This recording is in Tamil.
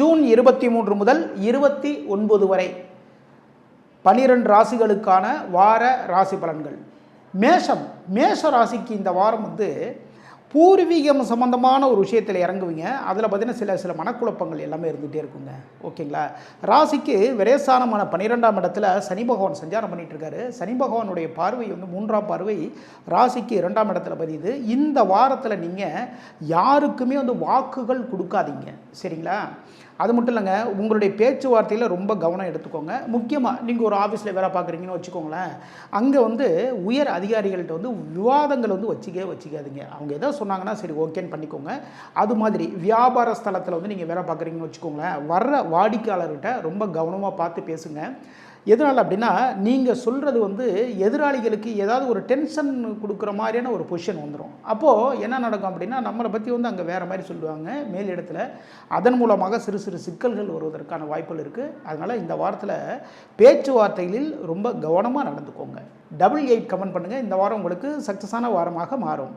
ஜூன் இருபத்தி மூன்று முதல் இருபத்தி ஒன்பது வரை பனிரெண்டு ராசிகளுக்கான வார ராசி பலன்கள். மேஷம் மேஷ ராசிக்கு இந்த வாரம் வந்து பூர்வீகம் சம்பந்தமான ஒரு விஷயத்தில் இறங்குவீங்க. அதில் பார்த்தீங்கன்னா சில சில மனக்குழப்பங்கள் எல்லாமே இருந்துகிட்டே இருக்குங்க. ஓகேங்களா? ராசிக்கு விரேசானமான பன்னிரெண்டாம் இடத்துல சனி பகவான் சஞ்சாரம் பண்ணிகிட்ருக்காரு சனி பகவானுடைய பார்வை வந்து மூன்றாம் பார்வை ராசிக்கு இரண்டாம் இடத்துல பதியுது. இந்த வாரத்தில் நீங்கள் யாருக்குமே வந்து வாக்குகள் கொடுக்காதீங்க. சரிங்களா? அது மட்டும் இல்லைங்க உங்களுடைய பேச்சுவார்த்தையில் ரொம்ப கவனம் எடுத்துக்கோங்க. முக்கியமாக நீங்கள் ஒரு ஆஃபீஸில் வேலை பார்க்குறீங்கன்னு வச்சுக்கோங்களேன். அங்கே வந்து உயர் அதிகாரிகள்கிட்ட வந்து விவாதங்கள் வந்து வச்சுக்கவே வச்சுக்காதீங்க. அவங்க எதோ சொன்னாங்கன்னா சரி ஓகேன்னு பண்ணிக்கோங்க. அது மாதிரி வியாபார ஸ்தலத்தில் வந்து நீங்கள் வேலை பார்க்குறீங்கன்னு வச்சுக்கோங்களேன் வர்ற வாடிக்கையாளர்கிட்ட ரொம்ப கவனமாக பார்த்து பேசுங்க. எதனால் அப்படின்னா நீங்கள் சொல்கிறது வந்து எதிராளிகளுக்கு ஏதாவது ஒரு டென்ஷன் கொடுக்குற மாதிரியான ஒரு பொசிஷன் வந்துடும் அப்போது என்ன நடக்கும் அப்படின்னா நம்மளை பற்றி வந்து அங்கே வேறு மாதிரி சொல்லுவாங்க மேலிடத்தில் அதன் மூலமாக சிறு சிறு சிக்கல்கள் வருவதற்கான வாய்ப்புகள் இருக்குது அதனால் இந்த வாரத்தில் பேச்சுவார்த்தைகளில் ரொம்ப கவனமாக நடந்துக்கோங்க. டபுள் எயிட் கமெண்ட் பண்ணுங்கள் இந்த வாரம் உங்களுக்கு சக்ஸஸான வாரமாக மாறும்.